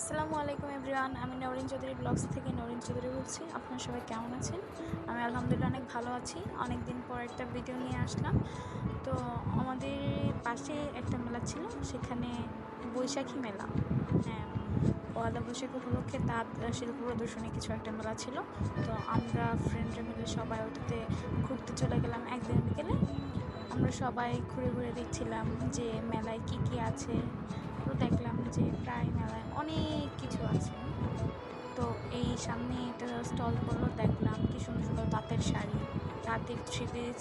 আসসালামু আলাইকুম এভরিওয়ান, আমি নরিন চৌধুরী ব্লগস থেকে নরিন চৌধুরী বলছি। আপনারা সবাই কেমন আছেন? আমি আলহামদুলিল্লাহ অনেক ভালো আছি। অনেক দিন পর একটা ভিডিও নিয়ে আসলাম। তো আমাদের পাশে একটা মেলা ছিল, সেখানে বৈশাখী মেলা। হ্যাঁ পয়লা বৈশাখ উপলক্ষে তাঁত শিল্প প্রদর্শনী কিছু একটা মেলা ছিল। তো আমরা ফ্রেন্ডরা মিলে সবাই ওটাতে ঘুরতে চলে গেলাম একদিন বিকেলে। আমরা সবাই ঘুরে ঘুরে দেখছিলাম যে মেলায় কি কি আছে। দেখলাম যে প্রায় মেলায় অনেক কিছু আছে। তো এই সামনে একটা স্টল করল, দেখলাম কি সুন্দর সুন্দর তাঁতের শাড়ি, তাঁতের থ্রি পিস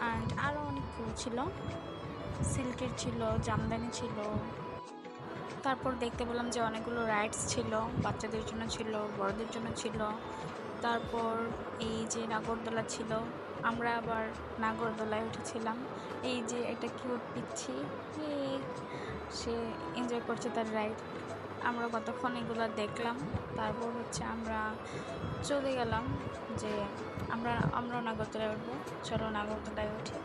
অ্যান্ড আরও অনেকগুলো ছিল। সিল্কের ছিল, জামদানি ছিল। তারপর দেখতে পেলাম যে অনেকগুলো রাইডস ছিল, বাচ্চাদের জন্য ছিল, বড়দের জন্য ছিল। তারপর এই যে নাগরদোলা ছিল, আমরা আবার নাগরদোলায় উঠেছিলাম। এই যে একটা কিউট পিচ্ছি সে এনজয় করছে তার রাইড আমরা কতক্ষণ এগুলো দেখলাম, তারপর হচ্ছে আমরা চলে গেলাম যে আমরা আমরাও নাগরদোলায় উঠবো। চলো নাগরদোলায় উঠি।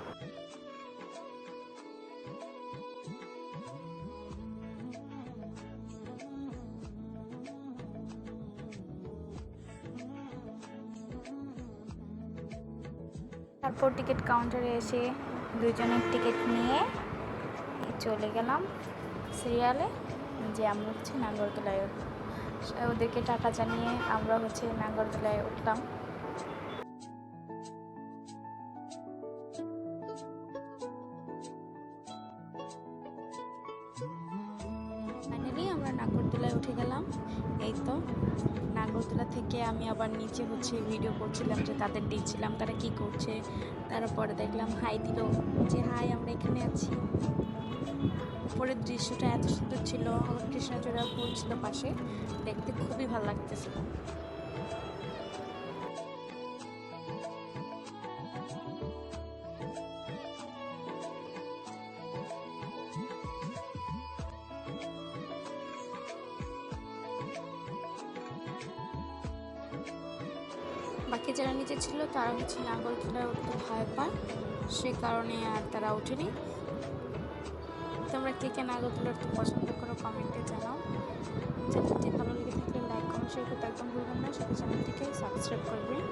তারপর টিকিট কাউন্টারে এসে দুজনের টিকিট নিয়ে চলে গেলাম সিরিয়ালে যে আমরা হচ্ছে নাগরদোলায় ওদেরকে টাকা জানিয়ে আমরা হচ্ছে নাগরদোলায় উঠলাম। ফাইনালি আমরা নাগরদোলায় উঠে গেলাম। এই তো, নাগরদোলা থেকে আমি আবার নিচে হচ্ছে ভিডিও করছিলাম যে তাদের দিচ্ছিলাম তারা কি করছে। তারপরে দেখলাম হাই দিল, যে হাই আমরা এখানে আছি। উপরের দৃশ্যটা এত সুন্দর ছিল কৃষ্ণচূড়া ফুল ছিল পাশে, দেখতে খুবই ভালো লাগতেছিল। বাকি যারা নিচে ছিল, তারা হচ্ছে নাগরদোলায় উঠতে ভয় পায় সে কারণে আর তারা ওঠেনি। তোমরা কে কে নাগরদোলা উঠতে পছন্দ করো কমেন্টে জানাও। চ্যানেলটি ভালো লেগে থাকলে লাইক কমেন্ট শেয়ার করতে একদম ভুলবেন না। সাথে চ্যানেলটিকে সাবস্ক্রাইব করবেন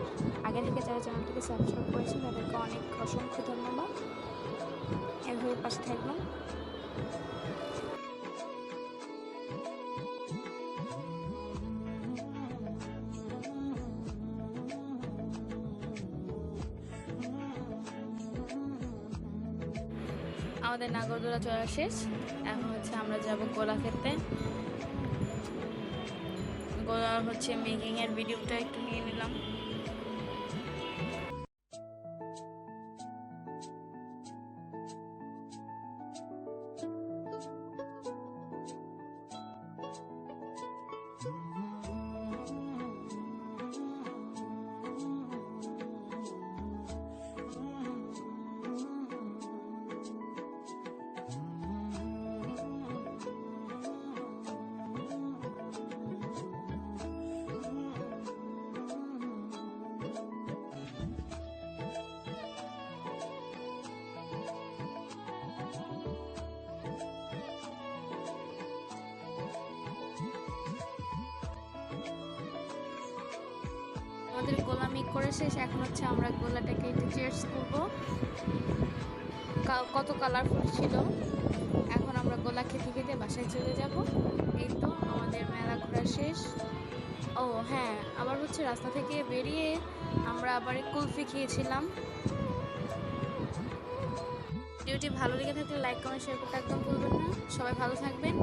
আগে থেকে যারা চ্যানেলটিকে সাবস্ক্রাইব করেছেন, তাদেরকে অনেক অসংখ্য ধন্যবাদ। এভাবে পাশে থাকবেন। আমাদের নাগরদোলা চলা শেষ। এখন হচ্ছে আমরা যাব গোলা খেতে। গোলা হচ্ছে মেকিং এর ভিডিওটা একটু নিয়ে নিলাম। আমাদের গোলা মেক করে শেষ। এখন হচ্ছে আমরা গোলাটাকে একটু চেয়ার্স করব। কত কালারফুল ছিল। এখন আমরা গোলা খেতে খেতে বাসায় চলে যাব। এই তো আমাদের মেলা ঘোরা শেষ। ও হ্যাঁ আবার হচ্ছে রাস্তা থেকে বেরিয়ে আমরা আবার কুলফি খেয়েছিলাম। ভিডিওটি ভালো লেগে থাকলে লাইক কমেন্ট শেয়ার করতে একদম ভুলবেন না। সবাই ভালো থাকবেন।